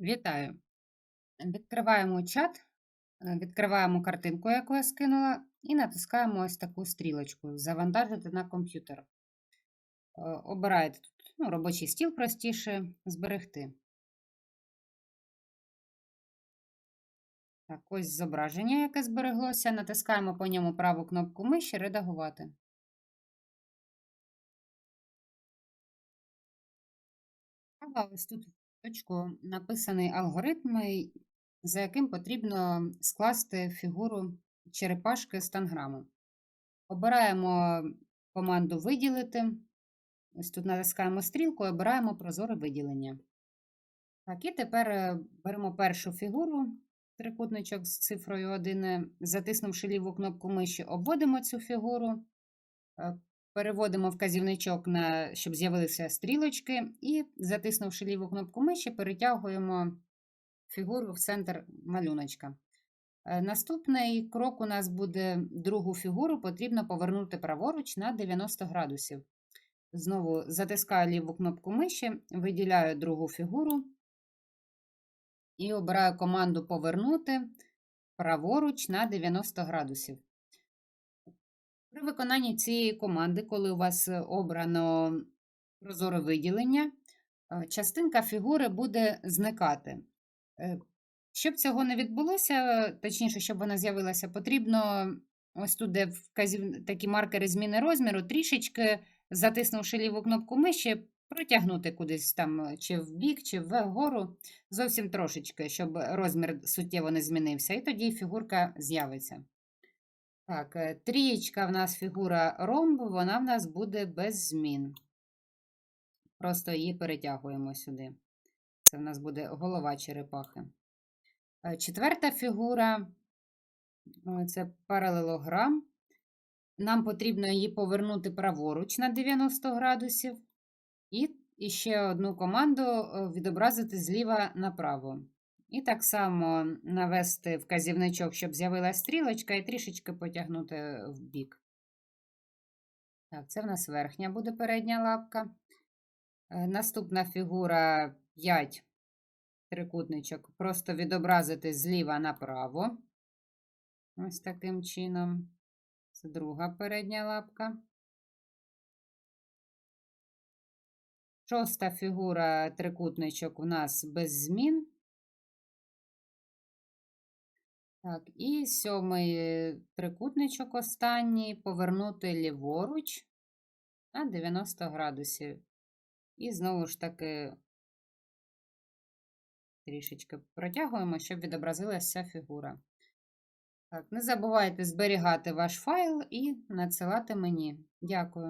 Вітаю! Відкриваємо чат, е, відкриваємо картинку, яку я скинула, і натискаємо ось таку стрілочку Завантажити на комп'ютер. Е, Обираєте тут ну, робочий стіл простіше, зберегти. Так, ось зображення, яке збереглося. Натискаємо по ньому праву кнопку миші Редагувати. Ось тут точку написаний алгоритм, за яким потрібно скласти фігуру черепашки з танграму. Обираємо команду Виділити. Ось тут натискаємо стрілку і обираємо прозоре виділення. Так, і тепер е, беремо першу фігуру, трикутничок з цифрою 1, затиснувши ліву кнопку миші, обводимо цю фігуру, е, переводимо вказівничок, на, щоб з'явилися стрілочки, і, затиснувши ліву кнопку миші, перетягуємо фігуру в центр малюночка. Е, Наступний крок у нас буде другу фігуру, потрібно повернути праворуч на 90 градусів. Знову затискаю ліву кнопку миші, виділяю другу фігуру і обираю команду Повернути праворуч на 90 градусів. При виконанні цієї команди, коли у вас е, обрано прозоре виділення, е, частинка фігури буде зникати. Е, Щоб цього не відбулося, точніше, щоб вона з'явилася, потрібно ось тут, де вказів... такі маркери зміни розміру, трішечки, затиснувши ліву кнопку миші, протягнути кудись там чи в бік, чи вгору, зовсім трошечки, щоб розмір суттєво не змінився, і тоді фігурка з'явиться. Так, е, трієчка в нас фігура ромб, вона в нас буде без змін. Просто її перетягуємо сюди. Це в нас буде голова черепахи. Е, Четверта фігура е, це паралелограм. Нам потрібно її повернути праворуч на 90 градусів. І, ще одну команду відобразити зліва направо. І так само навести вказівничок, щоб з'явилася стрілочка, і трішечки потягнути в бік. Так, це в нас верхня буде передня лапка. Е, Наступна фігура 5 трикутничок. Просто відобразити зліва направо. Ось таким чином. Це друга передня лапка. Шоста фігура трикутничок у нас без змін. Так, і сьомий трикутничок останній повернути ліворуч на 90 градусів. І знову ж таки трішечки протягуємо, щоб відобразилася фігура. Так, не забувайте зберігати ваш файл і надсилати мені. Дякую.